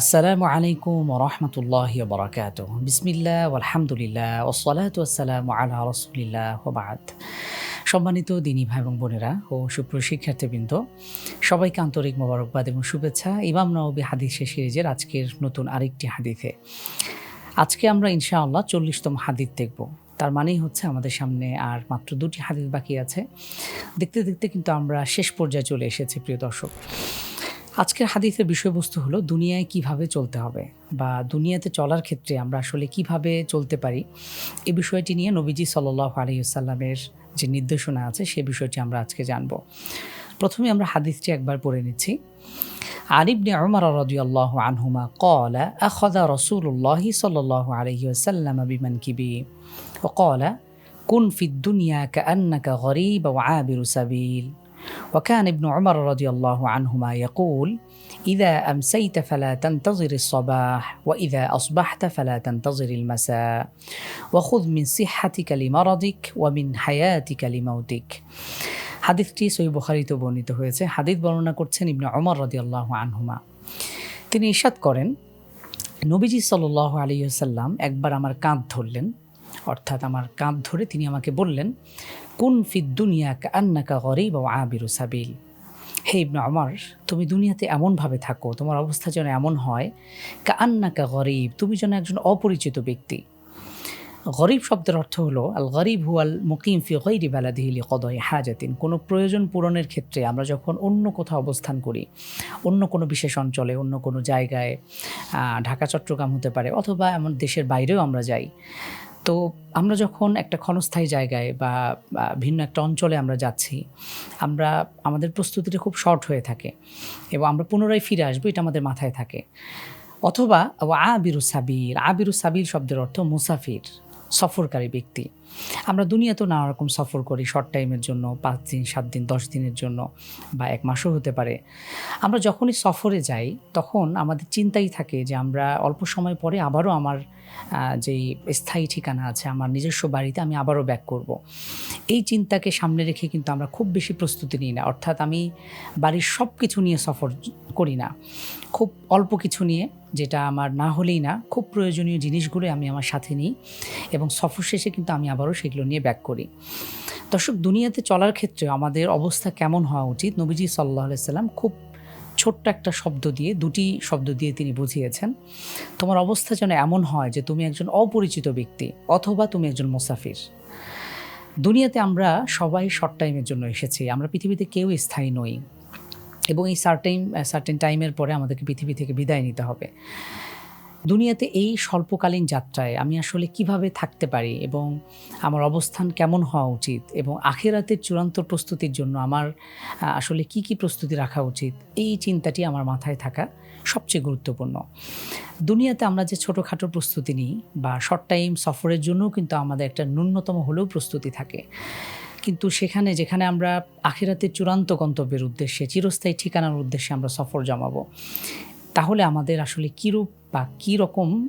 আসসালামু আলাইকুম রহমতুল্লাহ বরাকাত বিসমিল্লা আলহামদুলিল্লাহ ওসলাত আসসালাম আলা রসুলিল্লাহ ওবাদ সম্মানিত দিনী ভাই এবং বোনেরা ও সুপ্রিয় শিক্ষার্থীবৃন্দ, সবাইকে আন্তরিক মোবারকবাদ এবং শুভেচ্ছা। ইমাম নবী হাদিসে সিরিজের আজকের নতুন আরেকটি হাদিসে। আজকে আমরা ইনশাআল্লাহ চল্লিশতম হাদিস দেখব। তার মানেই হচ্ছে আমাদের সামনে আর মাত্র দুটি হাদিস বাকি আছে। দেখতে দেখতে কিন্তু আমরা শেষ পর্যায়ে চলে এসেছি, প্রিয় দর্শক। আজকের হাদিসের বিষয়বস্তু হলো দুনিয়ায় কীভাবে চলতে হবে বা দুনিয়াতে চলার ক্ষেত্রে আমরা আসলে কীভাবে চলতে পারি। এ বিষয়টি নিয়ে নবীজি সাল্লাহ আলহিউসাল্লামের যে নির্দেশনা আছে সে বিষয়টি আমরা আজকে জানব। প্রথমে আমরা হাদিসটি একবার পড়ে নিচ্ছি। আরিবনে আমার রদি আল্লাহ আনহুমা কলা আখদা রসুল্লাহি সাল্লাহ আলহিউসাল্লাম বিমান কিবি ও কলা কুন ফিদ্দুনিয়া কা গরিব ও আবির সাবিল। وكان ابن عمر رضي الله عنهما يقول اذا امسيت فلا تنتظر الصباح واذا اصبحت فلا تنتظر المساء وخذ من صحتك لمرضك ومن حياتك لموتك হাদিসটি সই বুখারিতে বর্ণিত হয়েছে হাদিস বর্ণনা করছেন ইবনে অমর রদি আল্লাহ আনহুমা তিনি ইশাদ করেন নবীজি সাল আলী সাল্লাম একবার আমার কাঁধ ধরলেন অর্থাৎ আমার কাঁধ ধরে তিনি আমাকে বললেন, কুন ফিদ দুনিয়া আন্নাকা গরিব ও আবিরু সাবিল। হে ইবনে আমার তুমি দুনিয়াতে এমনভাবে থাকো, তোমার অবস্থা যেন এমন হয় কা আন্নাকা গরিব, তুমি যেন একজন অপরিচিত ব্যক্তি। গরিব শব্দের অর্থ হলো, আল গরিব হু আল মুকিম ফি গৈরি বালাদিহিলি কদয় হাজাতিন। কোনো প্রয়োজন পূরণের ক্ষেত্রে আমরা যখন অন্য কোথাও অবস্থান করি, অন্য কোনো বিশেষ অঞ্চলে, অন্য কোনো জায়গায় ঢাকা, চট্টগ্রাম হতে পারে, অথবা এমন দেশের বাইরেও আমরা যাই তো আমরা যখন একটা ক্ষণস্থায়ী জায়গায় বা ভিন্ন একটা অঞ্চলে আমরা যাচ্ছি, আমরা, আমাদের প্রস্তুতিটা খুব শর্ট হয়ে থাকে এবং আমরা পুনরায় ফিরে আসব, এটা আমাদের মাথায় থাকে। অথবা আবিরু সাবির আবিরু সাবির শব্দের অর্থ মুসাফির, সফরকারী ব্যক্তি। আমরা দুনিয়াতেও নানা রকম সফর করি শর্ট টাইমের জন্য, পাঁচ দিন, সাত দিন, দশ দিনের জন্য বা এক মাসও হতে পারে। আমরা যখনই সফরে যাই, তখন আমাদের চিন্তাই থাকে যে আমরা অল্প সময় পরে আবারও আমার যেই স্থায়ী ঠিকানা আছে, আমার নিজস্ব বাড়িতে আমি আবারও ব্যাক করব। এই চিন্তাকে সামনে রেখে কিন্তু আমরা খুব বেশি প্রস্তুতি নিই না। অর্থাৎ আমি বাড়ির সব কিছু নিয়ে সফর করি না। খুব অল্প কিছু নিয়ে যেটা আমার না হলেই না, খুব প্রয়োজনীয় জিনিসগুলো আমি আমার সাথে নিই এবং সফর শেষে কিন্তু আমি আবারও সেগুলো নিয়ে ব্যাক করি। দর্শক, দুনিয়াতে চলার ক্ষেত্রে আমাদের অবস্থা কেমন হওয়া উচিত? নবীজি সাল্লাহ সাল্লাম খুব ছোট্ট একটা শব্দ দিয়ে, দুটি শব্দ দিয়ে তিনি বুঝিয়েছেন, তোমার অবস্থা যেন এমন হয় যে তুমি একজন অপরিচিত ব্যক্তি অথবা তুমি একজন মুসাফির। দুনিয়াতে আমরা সবাই শর্ট টাইমের জন্য এসেছি, আমরা পৃথিবীতে কেউ স্থায়ী নই। এবং এই সার্টেন সার্টেন টাইমের পরে আমাদেরকে পৃথিবী থেকে বিদায় নিতে হবে। দুনিয়াতে এই স্বল্পকালীন যাত্রায় আমি আসলে কীভাবে থাকতে পারি এবং আমার অবস্থান কেমন হওয়া উচিত এবং আখেরাতের চূড়ান্ত প্রস্তুতির জন্য আমার আসলে কি কি প্রস্তুতি রাখা উচিত, এই চিন্তাটি আমার মাথায় থাকা সবচেয়ে গুরুত্বপূর্ণ। দুনিয়াতে আমরা যে ছোটোখাটো প্রস্তুতি নিই বা শর্ট টাইম সফরের জন্যও কিন্তু আমাদের একটা ন্যূনতম হলেও প্রস্তুতি থাকে। কিন্তু সেখানে, যেখানে আমরা আখেরাতের চূড়ান্ত গন্তব্যের উদ্দেশ্যে, চিরস্থায়ী ঠিকানার উদ্দেশ্যে আমরা সফর জমাবো। তাহলে আমাদের আসলে কীরূপ বা কী রকম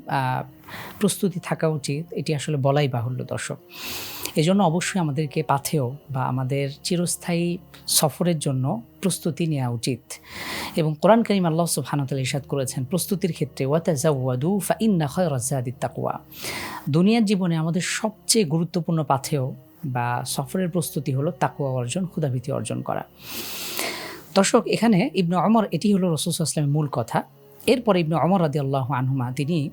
প্রস্তুতি থাকা উচিত, এটি আসলে বলাই বাহুল্য, দর্শক। এজন্য অবশ্যই আমাদেরকে পাথেও বা আমাদের চিরস্থায়ী সফরের জন্য প্রস্তুতি নেওয়া উচিত। এবং কোরআন করিম আল্লাহ সুবহানাতাল ইসাদ করেছেন, প্রস্তুতির ক্ষেত্রে ওয়াতাজাওয়াদু ফা ইন্না খয়রাজাদিত তাকুয়া। দুনিয়ার জীবনে আমাদের সবচেয়ে গুরুত্বপূর্ণ পাথেও বা সফরের প্রস্তুতি হলো তাকুয়া অর্জন ক্ষুদাভীতি অর্জন করা। দর্শক, এখানে ইবনু অমর এটি হলো রসুল আসলামের মূল কথা। এরপর ইবনু অমর রাদি আল্লাহ আনহুমা তিনি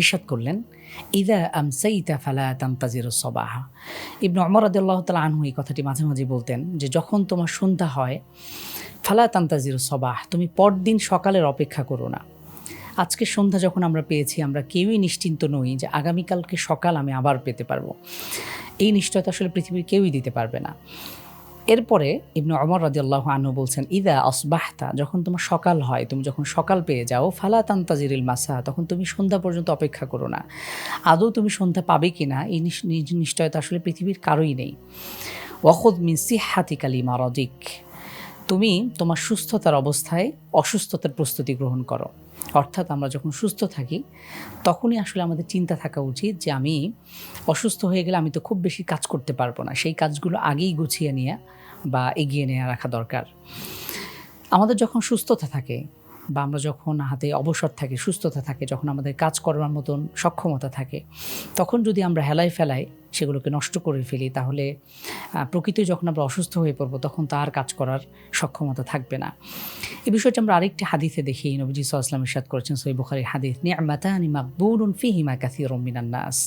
ইরশাদ করলেন, ইদা আমসাইতা ফালা তামতাজির সবাহা। ইবনু অমর রাদি আল্লাহ তালা আনহু এই কথাটি মাঝে মাঝে বলতেন যে, যখন তোমার সন্ধ্যা হয়, ফালা তামতাজির সবাহ, তুমি পরদিন সকালের অপেক্ষা করো না। আজকে সন্ধ্যা যখন আমরা পেয়েছি, আমরা কেউই নিশ্চিন্ত নই যে আগামীকালকে সকাল আমি আবার পেতে পারব। এই নিশ্চয়তা আসলে পৃথিবীর কেউই দিতে পারবে না। এরপরে ইবনু অমর রাজিয়াল্লাহ আনু বলছেন, ইদা অসবাহতা যখন তোমার সকাল হয়, তুমি যখন সকাল পেয়ে যাও, ফালা তান্তাজিরিল মাসা, তখন তুমি সন্ধ্যা পর্যন্ত অপেক্ষা করো না। আদৌ তুমি সন্ধ্যা পাবে কি না এই নিশ্চয়তা আসলে পৃথিবীর কারোই নেই। ওয়াহুদ মিন সিহাতিকালি মারদিক, তুমি তোমার সুস্থতার অবস্থায় অসুস্থতার প্রস্তুতি গ্রহণ করো। অর্থাৎ আমরা যখন সুস্থ থাকি, তখনই আসলে আমাদের চিন্তা থাকা উচিত যে আমি অসুস্থ হয়ে গেলে আমি তো খুব বেশি কাজ করতে পারব না। সেই কাজগুলো আগেই গুছিয়ে নেওয়া বা এগিয়ে নেওয়া রাখা দরকার। আমাদের যখন সুস্থতা থাকে বা আমরা যখন হাতে অবসর থাকে, সুস্থতা থাকে, যখন আমাদের কাজ করার মতন সক্ষমতা থাকে, তখন যদি আমরা হেলায় ফেলায় সেগুলোকে নষ্ট করে ফেলি, তাহলে প্রকৃতি যখন আমরা অসুস্থ হয়ে পড়ব, তখন তার কাজ করার সক্ষমতা থাকবে না। এই বিষয়টি আমরা আরেকটি হাদিসে দেখি, নবীজি সাল্লাম ইরশাদ করেছেন সই বুখারি হাদিস নিয়ামাতানি মাকবুলুন ফিহিমা কাসীরুম মিনান নাস।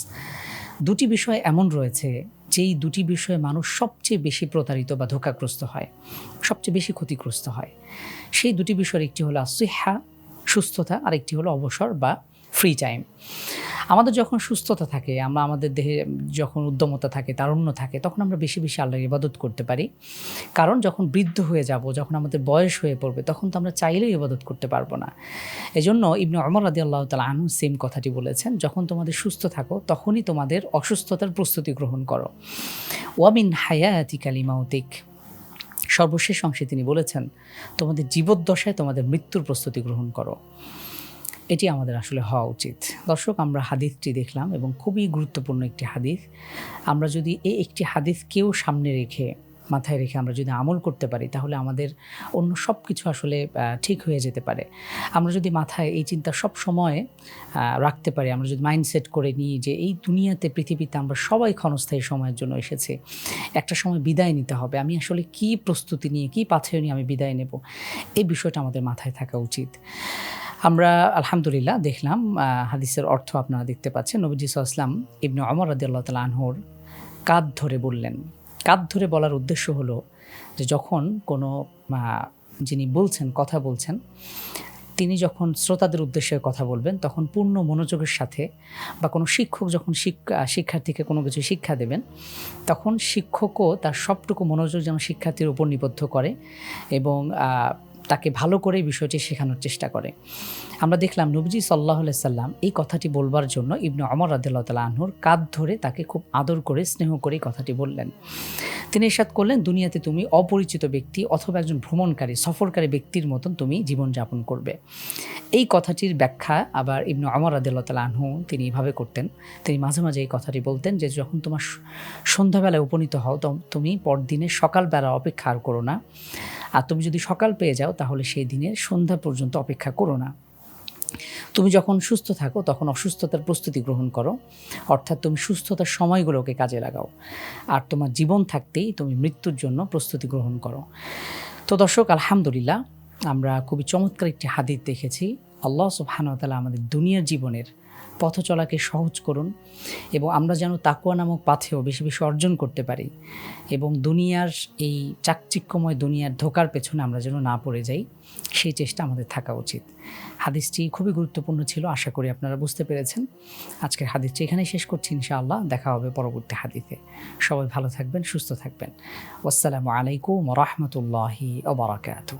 দুটি বিষয় এমন রয়েছে যেই দুটি বিষয়ে মানুষ সবচেয়ে বেশি প্রতারিত বা ধোকাগ্রস্ত হয়, সবচেয়ে বেশি ক্ষতিগ্রস্ত হয়, সেই দুটি বিষয়ের একটি হলো আসিহা সুস্থতা আর একটি হলো অবসর বা ফ্রি টাইম আমাদের যখন সুস্থতা থাকে, আমরা আমাদের দেহে যখন উদ্যমতা থাকে, তারুণ্য থাকে, তখন আমরা বেশি বেশি আল্লাহর ইবাদত করতে পারি। কারণ যখন বৃদ্ধ হয়ে যাব, যখন আমাদের বয়স হয়ে পড়বে, তখন তো আমরা চাইলেও ইবাদত করতে পারব না। এজন্য ইবনে অমর আদি আল্লাহ তালা আনু সেম কথাটি বলেছেন, যখন তোমাদের সুস্থ থাকো, তখনই তোমাদের অসুস্থতার প্রস্তুতি গ্রহণ করো। ওয়ামিন হায়াতি কালিমাউতিক সর্বশেষ অংশে তিনি বলেছেন, তোমাদের জীবদ্দশায় তোমাদের মৃত্যুর প্রস্তুতি গ্রহণ করো। এটি আমাদের আসলে হওয়া উচিত। দর্শক, আমরা হাদিসটি দেখলাম এবং খুবই গুরুত্বপূর্ণ একটি হাদিস। আমরা যদি এই একটি হাদিসকেও সামনে রেখে, মাথায় রেখে আমরা যদি আমল করতে পারি, তাহলে আমাদের অন্য সব কিছু আসলে ঠিক হয়ে যেতে পারে। আমরা যদি মাথায় এই চিন্তা সব সময় রাখতে পারি, আমরা যদি মাইন্ডসেট করে নিই যে এই দুনিয়াতে, পৃথিবীতে আমরা সবাই ক্ষণস্থায়ী সময়ের জন্য এসেছি, একটা সময় বিদায় নিতে হবে, আমি আসলে কি প্রস্তুতি নিয়ে, কি পাথেয় নিয়ে আমি বিদায় নেব এই বিষয়টা আমাদের মাথায় থাকা উচিত। আমরা আলহামদুলিল্লাহ দেখলাম হাদিসের অর্থ আপনারা দেখতে পাচ্ছেন। নবীজি ইসলাম ইবনে অমর রাদিয়াল্লাহ তাল আনহর কাঁধ ধরে বললেন। কাঁধ ধরে বলার উদ্দেশ্য হলো যে যখন কোনো যিনি বলছেন, কথা বলছেন, তিনি যখন শ্রোতাদের উদ্দেশ্যে কথা বলবেন, তখন পূর্ণ মনোযোগের সাথে বা কোনো শিক্ষক যখন শিক্ষার্থীকে কোনো কিছু শিক্ষা দেবেন, তখন শিক্ষকও তার সবটুকু মনোযোগ যেন শিক্ষার্থীর উপর নিবদ্ধ করে এবং তাকে ভালো করে বিষয়টি শেখানোর চেষ্টা করে। আমরা দেখলাম নবজি সাল্লাহ সাল্লাম এই কথাটি বলবার জন্য ইবনু অমর রাদিল্লাহ তালা আনহুর কাঁধ ধরে তাকে খুব আদর করে, স্নেহ করে কথাটি বললেন। তিনি এরশাদ করলেন, দুনিয়াতে তুমি অপরিচিত ব্যক্তি অথবা একজন ভ্রমণকারী, সফরকারী ব্যক্তির মতন তুমি জীবনযাপন করবে। এই কথাটির ব্যাখ্যা আবার ইবনু অমর রাদিল্লাহ তালা আনহু তিনি এভাবে করতেন। তিনি মাঝে মাঝে এই কথাটি বলতেন যে, যখন তোমার সন্ধ্যাবেলায় উপনীত হও তুমি পরদিনে সকালবেলা অপেক্ষা আর করো না। আর তুমি যদি সকাল পেয়ে যাও, তাহলে সেই দিনের সন্ধ্যা পর্যন্ত অপেক্ষা করো না। তুমি যখন সুস্থ থাকো, তখন অসুস্থতার প্রস্তুতি গ্রহণ করো। অর্থাৎ তুমি সুস্থতার সময়গুলোকে কাজে লাগাও। আর তোমার জীবন থাকতেই তুমি মৃত্যুর জন্য প্রস্তুতি গ্রহণ করো। তো দর্শক, আলহামদুলিল্লাহ, আমরা খুবই চমৎকার একটি হাদিস দেখেছি। আল্লাহ সুবহানতালা আমাদের দুনিয়ার জীবনের পথ চলাকে সহজ করুন এবং আমরা যেন তাকুয়া নামক পাথেও বেশি বেশি অর্জন করতে পারি এবং দুনিয়ার এই চাকচিক্যময় দুনিয়ার ধোকার পেছনে আমরা যেন না পড়ে যাই, সেই চেষ্টা আমাদের থাকা উচিত। হাদিসটি খুবই গুরুত্বপূর্ণ ছিল, আশা করি আপনারা বুঝতে পেরেছেন। আজকের হাদিসটি এখানেই শেষ করছি, ইনশাআল্লাহ দেখা হবে পরবর্তী হাদিসে। সবাই ভালো থাকবেন, সুস্থ থাকবেন। আসসালামু আলাইকুম রহমতুল্লাহি ওবরাকাতু